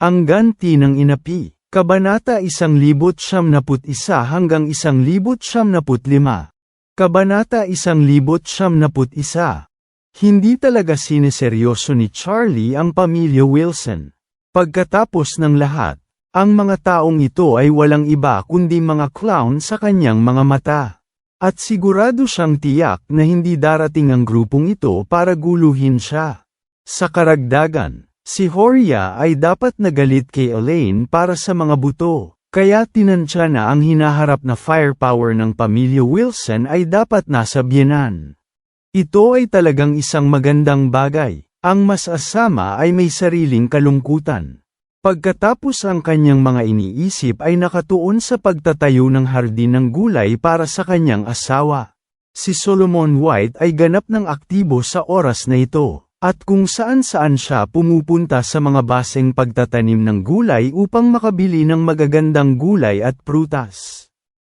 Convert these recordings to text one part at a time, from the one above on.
Ang ganti ng inapi, Kabanata 1071 hanggang 1075. Kabanata 1071. Hindi talaga sineseryoso ni Charlie ang pamilya Wilson. Pagkatapos ng lahat, ang mga taong ito ay walang iba kundi mga clown sa kanyang mga mata. At sigurado siyang tiyak na hindi darating ang grupong ito para guluhin siya. Sa karagdagan, si Horia ay dapat nagalit kay Elaine para sa mga buto, kaya tinansya na ang hinaharap na firepower ng pamilya Wilson ay dapat nasa biyenan. Ito ay talagang isang magandang bagay, ang mas asama ay may sariling kalungkutan. Pagkatapos ang kanyang mga iniisip ay nakatuon sa pagtatayo ng hardin ng gulay para sa kanyang asawa. Si Solomon White ay ganap ng aktibo sa oras na ito, at kung saan-saan siya pumupunta sa mga baseng pagtatanim ng gulay upang makabili ng magagandang gulay at prutas.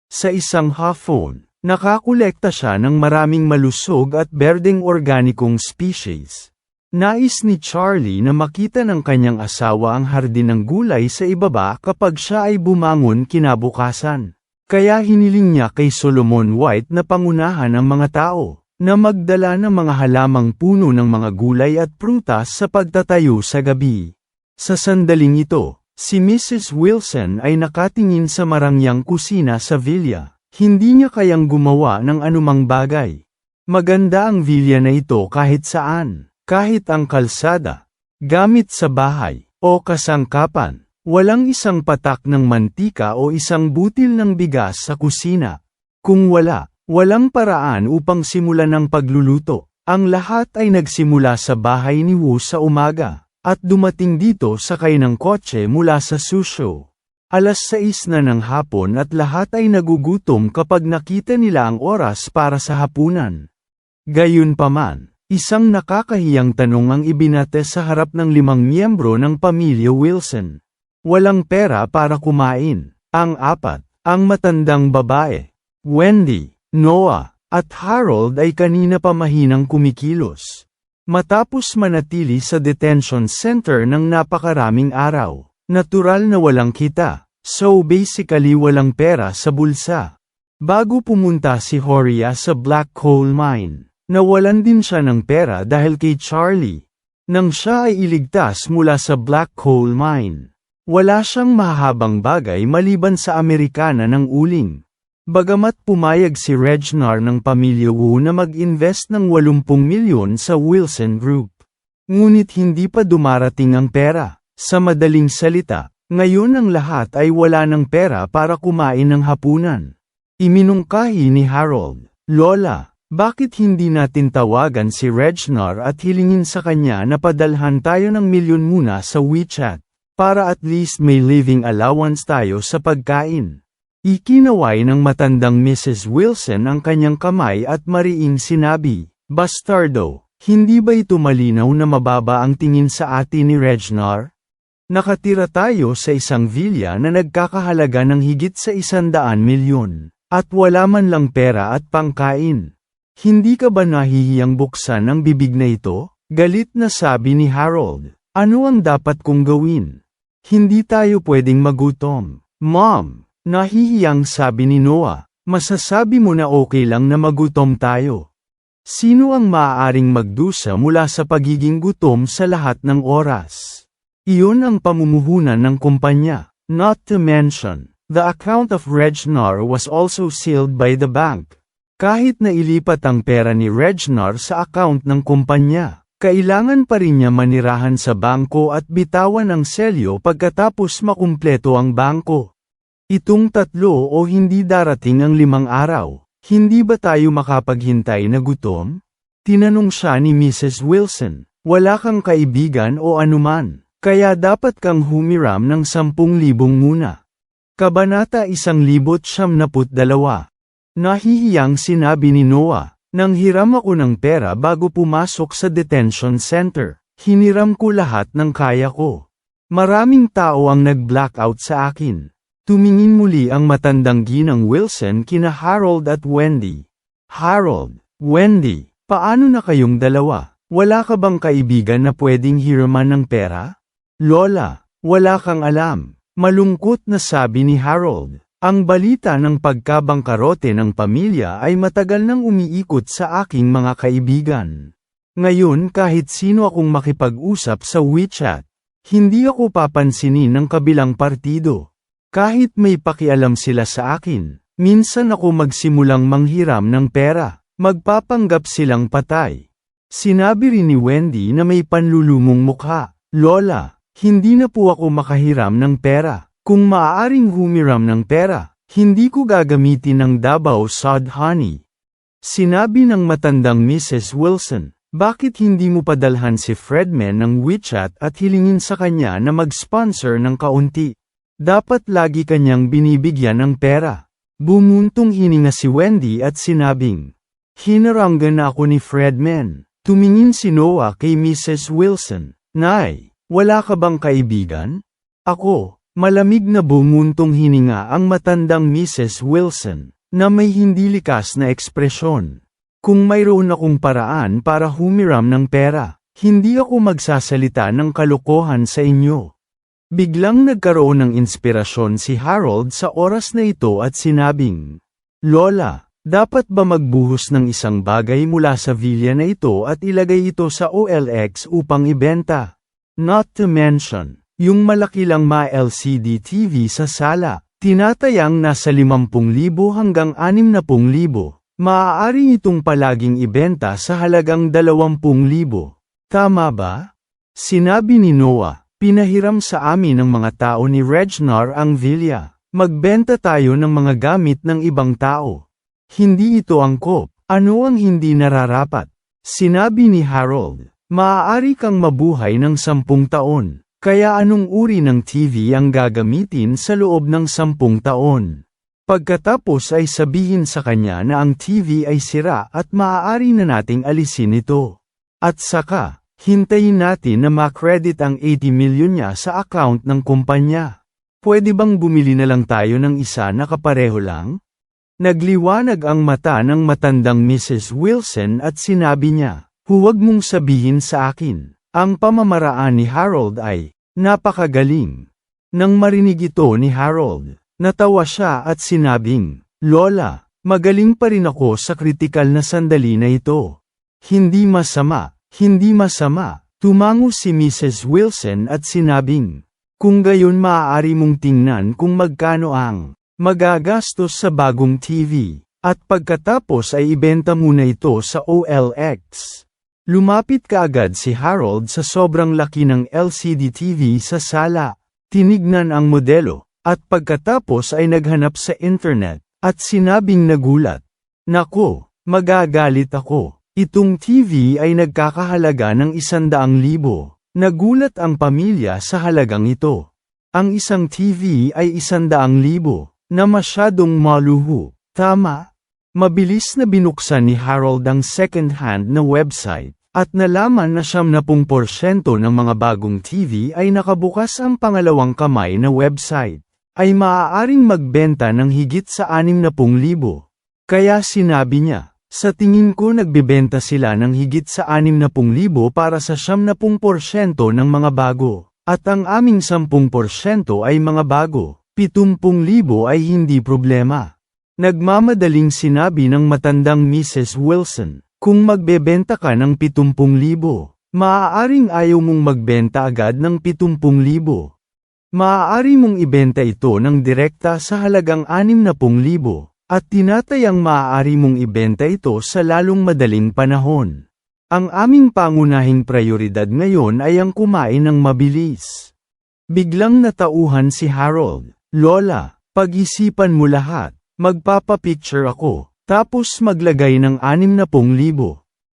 Sa isang hapon, nakakolekta siya ng maraming malusog at berdeng organikong species. Nais ni Charlie na makita ng kanyang asawa ang hardin ng gulay sa ibaba kapag siya ay bumangon kinabukasan. Kaya hiniling niya kay Solomon White na pangunahan ang mga tao, na magdala ng mga halamang puno ng mga gulay at prutas sa pagtatayo sa gabi. Sa sandaling ito, si Mrs. Wilson ay nakatingin sa marangyang kusina sa villa. Hindi niya kayang gumawa ng anumang bagay. Maganda ang villa na ito kahit saan. Kahit ang kalsada, gamit sa bahay, o kasangkapan, walang isang patak ng mantika o isang butil ng bigas sa kusina. Kung wala, walang paraan upang simulan ang pagluluto. Ang lahat ay nagsimula sa bahay ni Wu sa umaga, at dumating dito sakay ng kotse mula sa susyo. Alas 6 na ng hapon at lahat ay nagugutom kapag nakita nila ang oras para sa hapunan. Gayunpaman, Isang nakakahiyang tanong ang ibinate sa harap ng limang miyembro ng pamilya Wilson. Walang pera para kumain. Ang apat, ang matandang babae, Wendy, Noah, at Harold ay kanina pa mahinang kumikilos. Matapos manatili sa detention center ng napakaraming araw, natural na walang kita, so basically walang pera sa bulsa. Bago pumunta si Horia sa Black Coal Mine, Nawalan din siya ng pera dahil kay Charlie. Nang siya ay iligtas mula sa black coal mine. Wala siyang mahabang bagay maliban sa Amerikana ng uling. Bagamat pumayag si Regnar ng pamilya Wu na mag-invest ng 80 milyon sa Wilson Group. Ngunit hindi pa dumarating ang pera. Sa madaling salita, ngayon ang lahat ay wala ng pera para kumain ng hapunan. Iminungkahi ni Harold, Lola, bakit hindi natin tawagan si Regnar at hilingin sa kanya na padalhan tayo ng milyon muna sa WeChat, para at least may living allowance tayo sa pagkain. Ikinaway ng matandang Mrs. Wilson ang kanyang kamay at mariing sinabi, Bastardo, hindi ba ito malinaw na mababa ang tingin sa atin ni Regnar? Nakatira tayo sa isang villa na nagkakahalaga ng higit sa isandaan milyon, at wala man lang pera at pangkain. Hindi ka ba nahihiyang buksan ang bibig na ito? Galit na sabi ni Harold. Ano ang dapat kong gawin? Hindi tayo pwedeng magutom. Mom, nahihiyang sabi ni Noah. Masasabi mo na okay lang na magutom tayo. Sino ang maaaring magdusa mula sa pagiging gutom sa lahat ng oras? Iyon ang pamumuhunan ng kumpanya. Not to mention, the account of Regnar was also sealed by the bank. Kahit na ilipat ang pera ni Regnar sa account ng kumpanya, kailangan pa rin niya manirahan sa bangko at bitawan ang selyo pagkatapos makumpleto ang bangko. Itong tatlo o hindi darating ang limang araw, hindi ba tayo makapaghintay na gutom? Tinanong siya ni Mrs. Wilson, wala kang kaibigan o anuman, Kaya dapat kang humiram ng 10,000 muna. Kabanata 172 Nahihiyang sinabi ni Noah, nang hiram ako ng pera bago pumasok sa detention center, hiniram ko lahat ng kaya ko. Maraming tao ang nag-blackout sa akin. Tumingin muli ang matandang ginang Wilson kina Harold at Wendy. Harold, Wendy, paano na kayong dalawa? Wala ka bang kaibigan na pwedeng hiraman ng pera? Lola, wala kang alam. Malungkot na sabi ni Harold. Ang balita ng pagkabangkarote ng pamilya ay matagal nang umiikot sa aking mga kaibigan. Ngayon kahit sino akong makipag-usap sa WeChat, hindi ako papansinin ng kabilang partido. Kahit may pakialam sila sa akin, minsan ako magsimulang manghiram ng pera, magpapanggap silang patay. Sinabi rin ni Wendy na may panlulumong mukha, Lola, hindi na po ako makahiram ng pera. Kung maaaring humiram ng pera, hindi ko gagamitin ng Davao Sod Honey. Sinabi ng matandang Mrs. Wilson, bakit hindi mo padalhan si Fredman ng WeChat at hilingin sa kanya na mag-sponsor ng kaunti? Dapat lagi kanyang binibigyan ng pera. Bumuntong hininga si Wendy at sinabing, Hinaranggan na ako ni Fredman. Tumingin si Noah kay Mrs. Wilson, Nay, wala ka bang kaibigan? Ako, Malamig na bumuntong hininga ang matandang Mrs. Wilson, na may hindi likas na ekspresyon. Kung mayroon akong paraan para humiram ng pera, hindi ako magsasalita ng kalokohan sa inyo. Biglang nagkaroon ng inspirasyon si Harold sa oras na ito at sinabing, Lola, dapat ba magbuhos ng isang bagay mula sa villa na ito at ilagay ito sa OLX upang ibenta? Not to mention, yung malaki lang ma-LCD TV sa sala, tinatayang nasa 50,000 hanggang 60,000. Maaari itong palaging ibenta sa halagang 20,000. Tama ba? Sinabi ni Noah, pinahiram sa amin ng mga tao ni Regnar ang villa. Magbenta tayo ng mga gamit ng ibang tao. Hindi ito angkop. Ano ang hindi nararapat? Sinabi ni Harold, maaari kang mabuhay ng sampung taon. Kaya anong uri ng TV ang gagamitin sa loob ng sampung taon? Pagkatapos ay sabihin sa kanya na ang TV ay sira at maaari na nating alisin ito. At saka, hintayin natin na makredit ang 80 milyon niya sa account ng kumpanya. Pwede bang bumili na lang tayo ng isa na kapareho lang? Nagliwanag ang mata ng matandang Mrs. Wilson at sinabi niya, huwag mong sabihin sa akin. Ang pamamaraan ni Harold ay, Napakagaling. Nang marinig ito ni Harold, natawa siya at sinabing, Lola, magaling pa rin ako sa kritikal na sandali na ito. Hindi masama, hindi masama. Tumango si Mrs. Wilson at sinabing, kung gayon maaari mong tingnan kung magkano ang magagastos sa bagong TV, at pagkatapos ay ibenta muna ito sa OLX. Lumapit kaagad si Harold sa sobrang laki ng LCD TV sa sala, tinignan ang modelo, at pagkatapos ay naghanap sa internet, at sinabing nagulat. Nako, magagalit ako. Itong TV ay nagkakahalaga ng isandaang libo. Nagulat ang pamilya sa halagang ito. Ang isang TV ay isandaang libo, na masyadong maluho. Tama? Mabilis na binuksan ni Harold ang second-hand na website, at nalaman na siyam na porsyento ng mga bagong TV ay nakabukas ang pangalawang kamay na website, ay maaaring magbenta ng higit sa 60,000. Kaya sinabi niya, sa tingin ko nagbebenta sila ng higit sa 60,000 para sa siyam na pung porsyento ng mga bago, at ang aming 10% ay mga bago, 70,000 ay hindi problema. Nagmamadaling sinabi ng matandang Mrs. Wilson, kung magbebenta ka ng 70,000, maaaring ayaw mong magbenta agad ng 70,000. Maaari mong ibenta ito ng direkta sa halagang 60,000, at tinatayang maaari mong ibenta ito sa lalong madaling panahon. Ang aming pangunahing prioridad ngayon ay ang kumain ng mabilis. Biglang natauhan si Harold, Lola, pag-isipan mo lahat. Magpapapicture ako, tapos maglagay ng 60,000.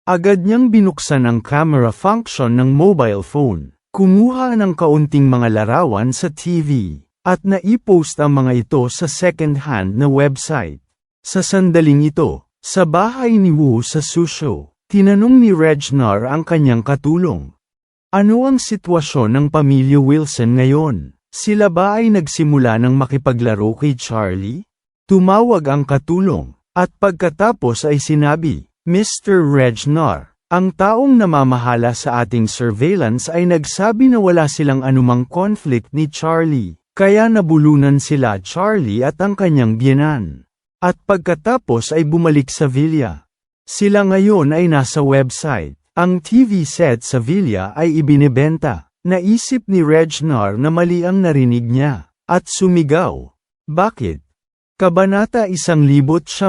Agad niyang binuksan ang camera function ng mobile phone, Kumuha ng kaunting mga larawan sa TV, at naipost ang mga ito sa second-hand na website. Sa sandaling ito, sa bahay ni Wu sa Susho, tinanong ni Regnar ang kanyang katulong. Ano ang sitwasyon ng pamilya Wilson ngayon? Sila ba ay nagsimula ng makipaglaro kay Charlie? Tumawag ang katulong, at pagkatapos ay sinabi, Mr. Regnar, ang taong namamahala sa ating surveillance ay nagsabi na wala silang anumang conflict ni Charlie, kaya nabulunan sila Charlie at ang kanyang biyenan. At pagkatapos ay bumalik sa villa. Sila ngayon ay nasa website. Ang TV set sa villa ay ibinebenta. Naisip ni Regnar na mali ang narinig niya, at sumigaw. Bakit? Kabanata 1,073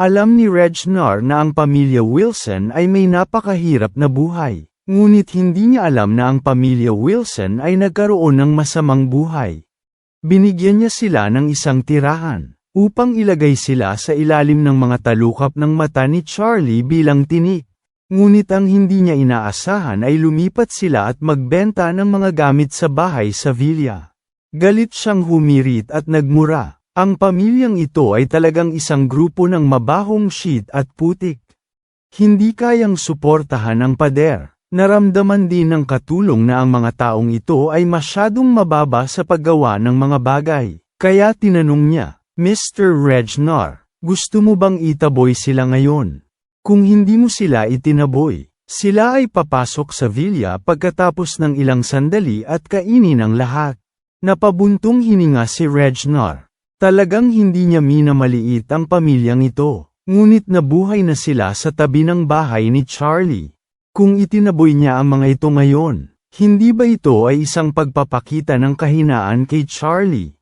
Alam ni Regnar na ang pamilya Wilson ay may napakahirap na buhay, ngunit hindi niya alam na ang pamilya Wilson ay nagkaroon ng masamang buhay. Binigyan niya sila ng isang tirahan, upang ilagay sila sa ilalim ng mga talukap ng mata ni Charlie bilang tinik. Ngunit ang hindi niya inaasahan ay lumipat sila at magbenta ng mga gamit sa bahay sa villa. Galit siyang humirit at nagmura. Ang pamilyang ito ay talagang isang grupo ng mabahong shit at putik. Hindi kayang suportahan ang pader. Naramdaman din ng katulong na ang mga taong ito ay masyadong mababa sa paggawa ng mga bagay. Kaya tinanong niya, Mr. Regnar, gusto mo bang itaboy sila ngayon? Kung hindi mo sila itinaboy, sila ay papasok sa villa pagkatapos ng ilang sandali at kainin ang lahat. Napabuntong hininga si Regnar. Talagang hindi niya minamaliit ang pamilyang ito, ngunit nabuhay na sila sa tabi ng bahay ni Charlie. Kung itinaboy niya ang mga ito ngayon, hindi ba ito ay isang pagpapakita ng kahinaan kay Charlie?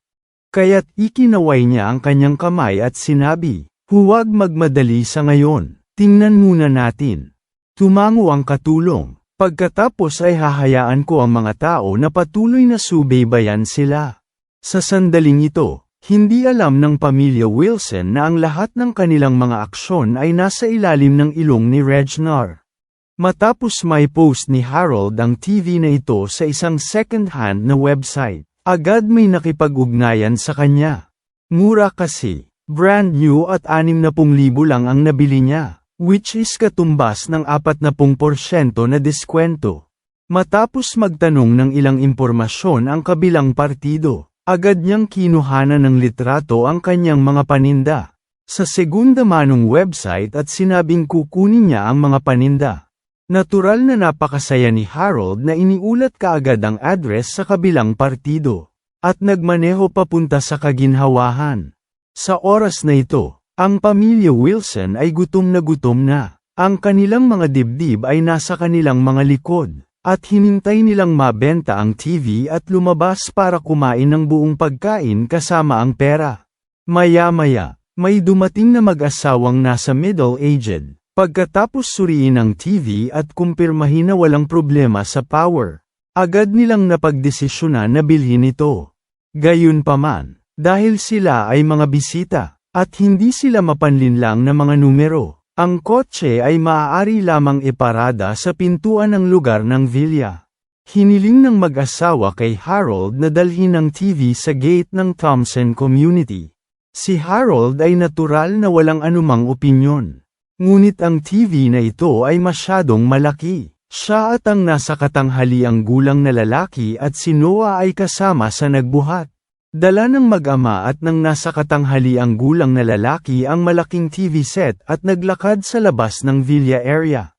Kaya't ikinaway niya ang kanyang kamay at sinabi, Huwag magmadali sa ngayon, tingnan muna natin. Tumango ang katulong, pagkatapos ay hahayaan ko ang mga tao na patuloy na subaybayan sila. Sa sandaling ito, hindi alam ng pamilya Wilson na ang lahat ng kanilang mga aksyon ay nasa ilalim ng ilong ni Regnar. Matapos may post ni Harold ang TV na ito sa isang second-hand na website, agad may nakipag-ugnayan sa kanya. Mura kasi, brand new at 60,000 lang ang nabili niya, which is katumbas ng 40% na diskwento. Matapos magtanong ng ilang impormasyon ang kabilang partido, Agad niyang kinuhanan ng litrato ang kanyang mga paninda. Sa segunda manong website at sinabing kukunin niya ang mga paninda. Natural na napakasaya ni Harold na iniulat kaagad ang address sa kabilang partido. At nagmaneho papunta sa kaginhawahan. Sa oras na ito, ang pamilya Wilson ay gutom na gutom na. Ang kanilang mga dibdib ay nasa kanilang mga likod. At hinintay nilang mabenta ang TV at lumabas para kumain ng buong pagkain kasama ang pera. Maya-maya, may dumating na mag-asawang nasa middle-aged. Pagkatapos suriin ang TV at kumpirmahin na walang problema sa power, agad nilang napagdesisyonan na bilhin ito. Gayunpaman, dahil sila ay mga bisita, at hindi sila mapanlinlang na mga numero, ang kotse ay maaari lamang iparada sa pintuan ng lugar ng villa. Hiniling ng mag-asawa kay Harold na dalhin ang TV sa gate ng Thompson Community. Si Harold ay natural na walang anumang opinyon. Ngunit ang TV na ito ay masyadong malaki. Siya at ang nasa katanghaliang gulang na lalaki at si Noah ay kasama sa nagbuhat. Dala ng mag-ama at ng nasa katanghali ang gulang na lalaki ang malaking TV set at naglakad sa labas ng villa area.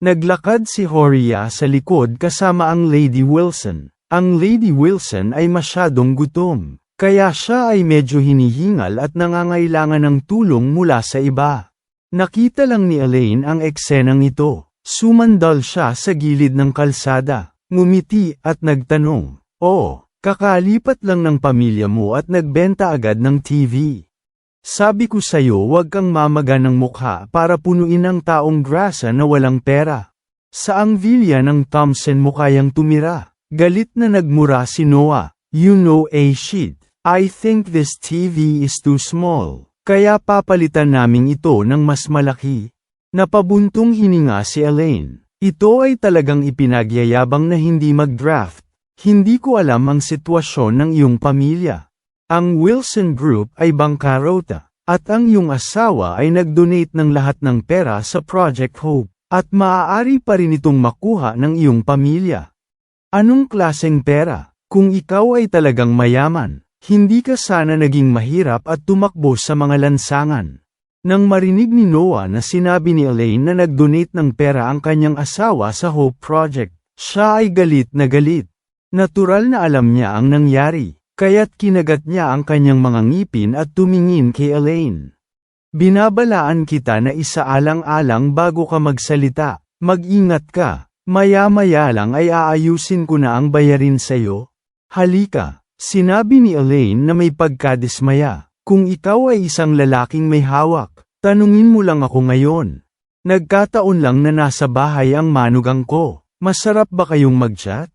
Naglakad si Horia sa likod kasama ang Lady Wilson. Ang Lady Wilson ay masyadong gutom, kaya siya ay medyo hinihingal at nangangailangan ng tulong mula sa iba. Nakita lang ni Elaine ang eksenang ito. Sumandal siya sa gilid ng kalsada, ngumiti at nagtanong, Oh, Kakalipat lang ng pamilya mo at nagbenta agad ng TV. Sabi ko sa'yo wag kang mamaga ng mukha para punuin ang taong grasa na walang pera. Saang villa ng Thompson mo kayang tumira? Galit na nagmura si Noah. You know a shit. I think this TV is too small. Kaya papalitan naming ito ng mas malaki. Napabuntong hininga si Elaine. Ito ay talagang ipinagyayabang na hindi mag-draft. Hindi ko alam ang sitwasyon ng iyong pamilya. Ang Wilson Group ay bangkarota, at ang iyong asawa ay nag-donate ng lahat ng pera sa Project Hope, at maaari pa rin itong makuha ng iyong pamilya. Anong klaseng pera? Kung ikaw ay talagang mayaman, hindi ka sana naging mahirap at tumakbo sa mga lansangan. Nang marinig ni Noah na sinabi ni Elaine na nag-donate ng pera ang kanyang asawa sa Hope Project, siya ay galit na galit. Natural na alam niya ang nangyari, kaya't kinagat niya ang kanyang mga ngipin at tumingin kay Elaine. Binabalaan kita na isaalang-alang bago ka magsalita, mag-ingat ka, maya-maya lang ay aayusin ko na ang bayarin sa'yo. Halika, sinabi ni Elaine na may pagkadismaya. Kung ikaw ay isang lalaking may hawak, tanungin mo lang ako ngayon. Nagkataon lang na nasa bahay ang manugang ko. Masarap ba kayong mag-chat?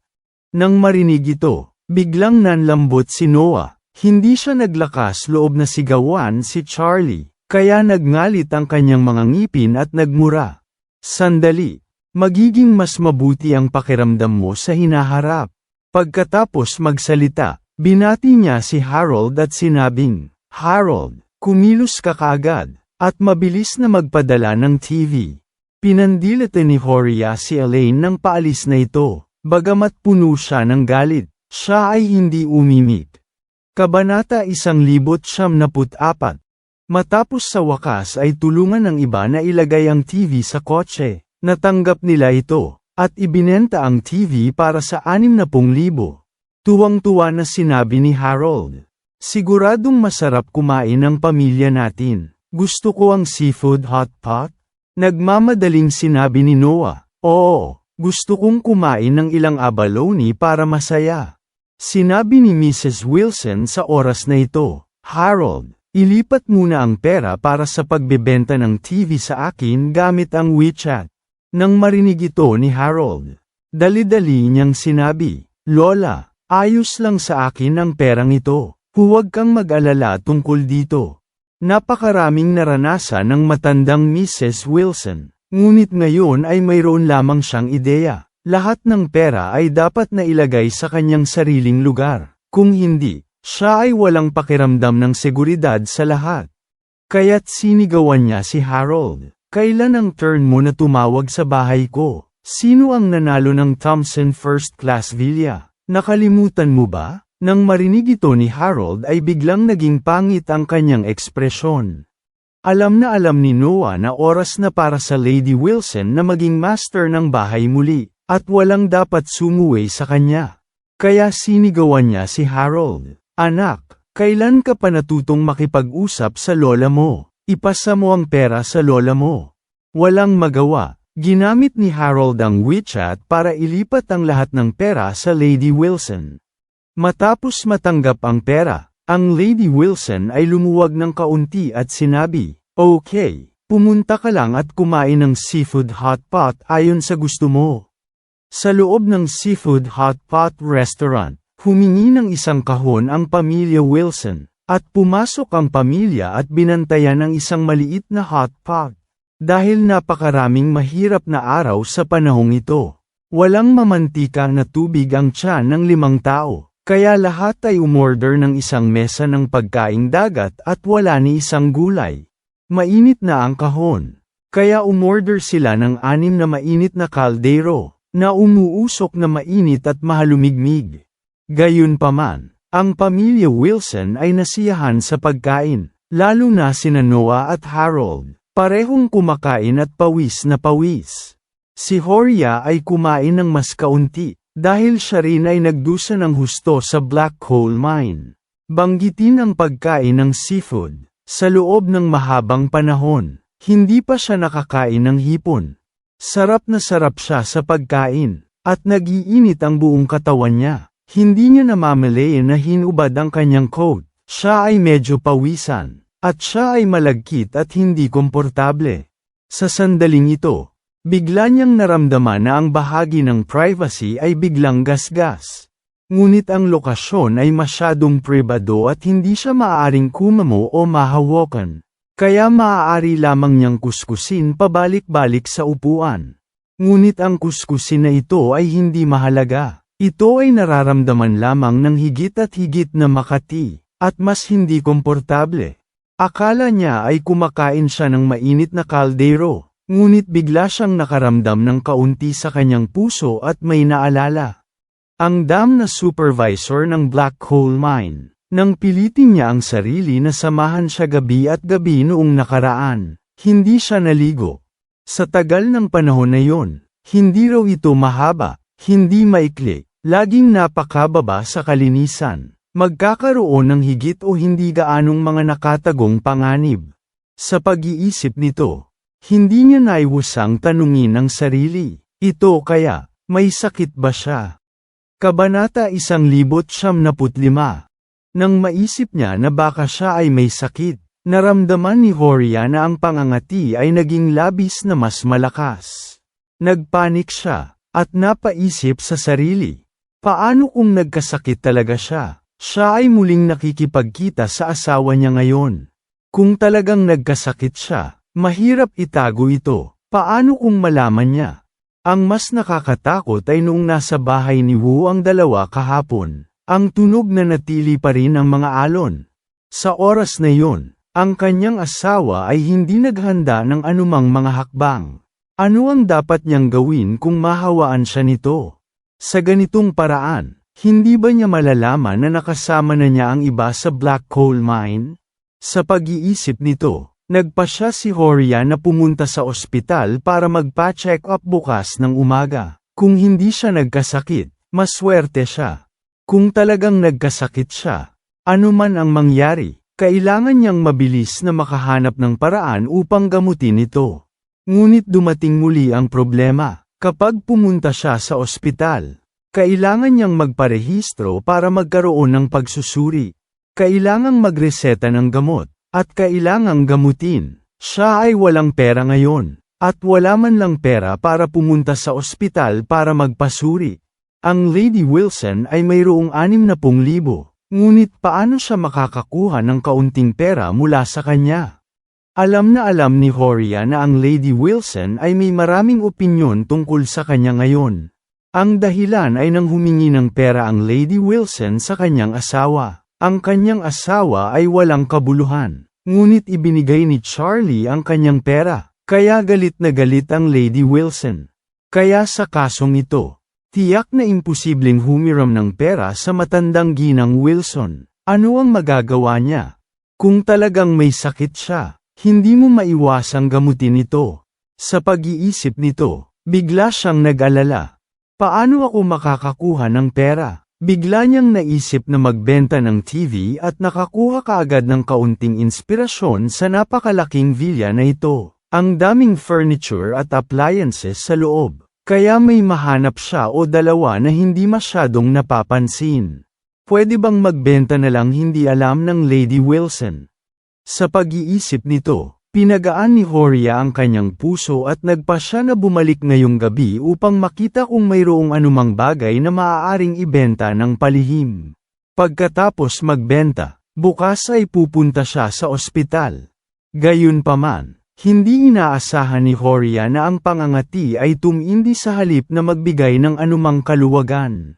Nang marinig ito, biglang nanlambot si Noah. Hindi siya naglakas loob na sigawan si Charlie, kaya nagngalit ang kanyang mga ngipin at nagmura. Sandali, magiging mas mabuti ang pakiramdam mo sa hinaharap. Pagkatapos magsalita, binati niya si Harold at sinabing, Harold, kumilos ka kaagad, at mabilis na magpadala ng TV. Pinandilata ni Horia si Elaine nang paalis na ito, bagamat puno siya ng galit, siya ay hindi umimik. Kabanata 1,174 Matapos sa wakas ay tulungan ng iba na ilagay ang TV sa kotse, natanggap nila ito, at ibinenta ang TV para sa 60,000. Tuwang-tuwa na sinabi ni Harold. Siguradong masarap kumain ng pamilya natin. Gusto ko ang seafood hot pot. Nagmamadaling sinabi ni Noah. Oo, gusto kong kumain ng ilang abalone para masaya. Sinabi ni Mrs. Wilson sa oras na ito, Harold, ilipat muna ang pera para sa pagbebenta ng TV sa akin gamit ang WeChat. Nang marinig ito ni Harold, dali-dali niyang sinabi, Lola, ayos lang sa akin ang perang ito. Huwag kang mag-alala tungkol dito. Napakaraming naranasan ng matandang Mrs. Wilson. Ngunit ngayon ay mayroon lamang siyang ideya. Lahat ng pera ay dapat na ilagay sa kanyang sariling lugar. Kung hindi, siya ay walang pakiramdam ng seguridad sa lahat. Kaya't sinigawan niya si Harold. Kailan ang turn mo na tumawag sa bahay ko? Sino ang nanalo ng Thompson First Class Villa? Nakalimutan mo ba? Nang marinig ito ni Harold ay biglang naging pangit ang kanyang ekspresyon. Alam na alam ni Noah na oras na para sa Lady Wilson na maging master ng bahay muli, at walang dapat sumuway sa kanya. Kaya sinigawan niya si Harold. Anak, kailan ka pa natutong makipag-usap sa lola mo? Ipasa mo ang pera sa lola mo. Walang magawa, ginamit ni Harold ang WeChat para ilipat ang lahat ng pera sa Lady Wilson. Matapos matanggap ang pera, ang Lady Wilson ay lumuwag ng kaunti at sinabi, Okay, pumunta ka lang at kumain ng seafood hot pot ayon sa gusto mo. Sa loob ng seafood hot pot restaurant, humingi ng isang kahon ang pamilya Wilson, at pumasok ang pamilya at binantayan ng isang maliit na hot pot. Dahil napakaraming mahirap na araw sa panahong ito, walang mamantika na tubig ang tiyan ng limang tao. Kaya lahat ay umorder ng isang mesa ng pagkaing dagat at wala ni isang gulay. Mainit na ang kahon. Kaya umorder sila ng anim na mainit na kaldero, na umuusok na mainit at mahalumigmig. Gayunpaman, ang pamilya Wilson ay nasiyahan sa pagkain, lalo na sina Noah at Harold, parehong kumakain at pawis na pawis. Si Horia ay kumain ng mas kaunti, dahil siya rin ay nagdusa ng husto sa black coal mine. Banggitin ang pagkain ng seafood. Sa loob ng mahabang panahon, hindi pa siya nakakain ng hipon. Sarap na sarap siya sa pagkain, at nagiinit ang buong katawan niya. Hindi niya namamalayan na hinubad ang kanyang coat. Siya ay medyo pawisan, at siya ay malagkit at hindi komportable. Sa sandaling ito, Bigla niyang naramdaman na ang bahagi ng privacy ay biglang gasgas. Ngunit ang lokasyon ay masyadong pribado at hindi siya maaaring kumamo o mahawakan. Kaya maaari lamang niyang kuskusin pabalik-balik sa upuan. Ngunit ang kuskusin na ito ay hindi mahalaga. Ito ay nararamdaman lamang ng higit at higit na makati, at mas hindi komportable. Akala niya ay kumakain siya ng mainit na kaldero, ngunit bigla siyang nakaramdam ng kaunti sa kanyang puso at may naalala. Ang dam na supervisor ng Black Coal Mine. Nang pilitin niya ang sarili na samahan siya gabi at gabi noong nakaraan, hindi siya naligo. Sa tagal ng panahon na yon, hindi raw ito mahaba, hindi maikli, laging napakababa sa kalinisan. Magkakaroon ng higit o hindi gaanong mga nakatagong panganib. Sa pag-iisip nito, hindi niya naiwasang tanungin ang sarili, ito kaya, may sakit ba siya? Kabanata 1,075 Nang maisip niya na baka siya ay may sakit, naramdaman ni Horia na ang pangangati ay naging labis na mas malakas. Nagpanik siya, at napaisip sa sarili. Paano kung nagkasakit talaga siya? Siya ay muling nakikipagkita sa asawa niya ngayon. Kung talagang nagkasakit siya, mahirap itago ito. Paano kung malaman niya? Ang mas nakakatakot ay noong nasa bahay ni Wu ang dalawa kahapon. Ang tunog na natili pa rin ang mga alon. Sa oras na yon, ang kanyang asawa ay hindi naghanda ng anumang mga hakbang. Ano ang dapat niyang gawin kung mahawaan siya nito? Sa ganitong paraan, hindi ba niya malalaman na nakasama na niya ang iba sa black coal mine? Sa pag-iisip nito, nagpa siya si Horia na pumunta sa ospital para magpa-check up bukas ng umaga. Kung hindi siya nagkasakit, maswerte siya. Kung talagang nagkasakit siya, ano man ang mangyari, kailangan niyang mabilis na makahanap ng paraan upang gamutin ito. Ngunit dumating muli ang problema. Kapag pumunta siya sa ospital, kailangan niyang magparehistro para magkaroon ng pagsusuri. Kailangang magreseta ng gamot, at kailangang gamutin. Siya ay walang pera ngayon, at wala man lang pera para pumunta sa ospital para magpasuri. Ang Lady Wilson ay mayroong 60,000, ngunit paano siya makakakuha ng kaunting pera mula sa kanya? Alam na alam ni Horia na ang Lady Wilson ay may maraming opinyon tungkol sa kanya ngayon. Ang dahilan ay nang humingi ng pera ang Lady Wilson sa kanyang asawa. Ang kanyang asawa ay walang kabuluhan. Ngunit ibinigay ni Charlie ang kanyang pera, kaya galit na galit ang Lady Wilson. Kaya sa kasong ito, tiyak na imposibleng humiram ng pera sa matandang ginang Wilson. Ano ang magagawa niya? Kung talagang may sakit siya, hindi mo maiwasang gamutin ito. Sa pag-iisip nito, bigla siyang nag-alala. Paano ako makakakuha ng pera? Bigla niyang naisip na magbenta ng TV at nakakuha kaagad ng kaunting inspirasyon sa napakalaking villa na ito. Ang daming furniture at appliances sa loob. Kaya may mahanap siya o dalawa na hindi masyadong napapansin. Pwede bang magbenta na lang hindi alam ng Lady Wilson? Sa pag-iisip nito, Pinagaan ni Horia ang kanyang puso at nagpa siya na bumalik ngayong gabi upang makita kung mayroong anumang bagay na maaaring ibenta ng palihim. Pagkatapos magbenta, bukas ay pupunta siya sa ospital. Gayunpaman, hindi inaasahan ni Horia na ang pangangati ay tumindi sa halip na magbigay ng anumang kaluwagan.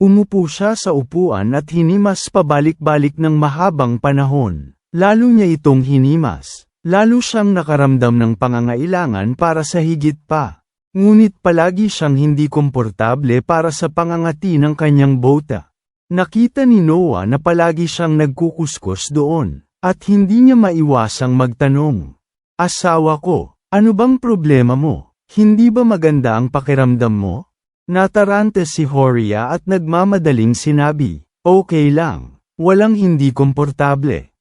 Umupo siya sa upuan at hinimas pabalik-balik ng mahabang panahon. Lalo niya itong hinimas. Lalo siyang nakaramdam ng pangangailangan para sa higit pa. Ngunit palagi siyang hindi komportable para sa pangangati ng kanyang bota. Nakita ni Noah na palagi siyang nagkukuskus doon, at hindi niya maiwasang magtanong. Asawa ko, ano bang problema mo? Hindi ba maganda ang pakiramdam mo? Natarante si Horia at nagmamadaling sinabi, okay lang, walang hindi komportable.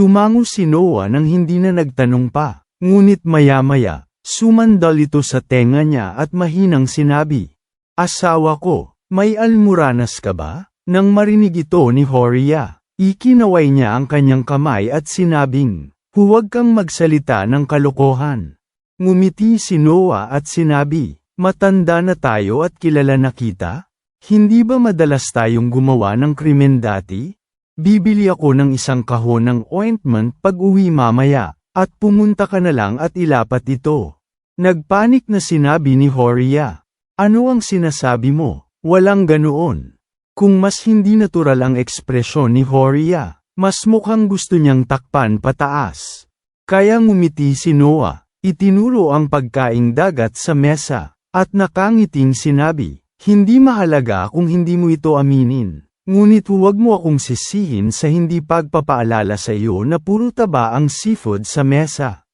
Tumango si Noah nang hindi na nagtanong pa, ngunit maya-maya, sumandal ito sa tenga niya at mahinang sinabi, Asawa ko, may almuranas ka ba? Nang marinig ito ni Horia, ikinaway niya ang kanyang kamay at sinabing, Huwag kang magsalita ng kalokohan. Ngumiti si Noah at sinabi, Matanda na tayo at kilala na kita? Hindi ba madalas tayong gumawa ng krimen dati? Bibili ako ng isang kahon ng ointment pag uwi mamaya, at pumunta ka na lang at ilapat ito. Nagpanik na sinabi ni Horia. Ano ang sinasabi mo? Walang ganoon. Kung mas hindi natural ang ekspresyon ni Horia, mas mukhang gusto niyang takpan pataas. Kaya ngumiti si Noah, itinuro ang pagkaing dagat sa mesa, at nakangiting sinabi, hindi mahalaga kung hindi mo ito aminin. Ngunit huwag mo akong sisihin sa hindi pagpapaalala sa iyo na puro taba ang seafood sa mesa.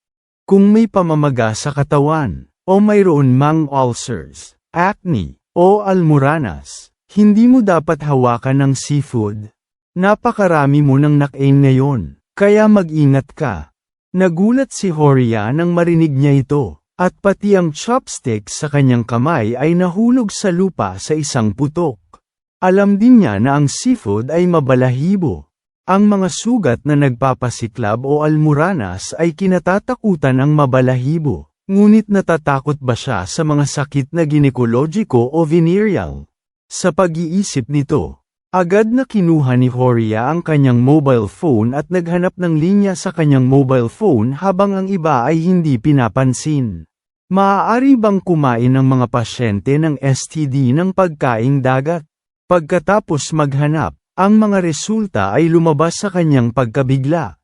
Kung may pamamaga sa katawan, o mayroon mang ulcers, acne, o almoranas, hindi mo dapat hawakan ng seafood. Napakarami mo ng nakain ngayon, kaya mag-ingat ka. Nagulat si Horia nang marinig niya ito, at pati ang chopstick sa kanyang kamay ay nahulog sa lupa sa isang putok. Alam din niya na ang seafood ay mabalahibo. Ang mga sugat na nagpapasiklab o almuranas ay kinatatakutan ng mabalahibo. Ngunit natatakot ba siya sa mga sakit na ginekologiko o venereal? Sa pag-iisip nito, agad na kinuha ni Horia ang kanyang mobile phone at naghanap ng linya sa kanyang mobile phone habang ang iba ay hindi pinapansin. Maaari bang kumain ng mga pasyente ng STD ng pagkaing dagat? Pagkatapos maghanap, ang mga resulta ay lumabas sa kanyang pagkabigla.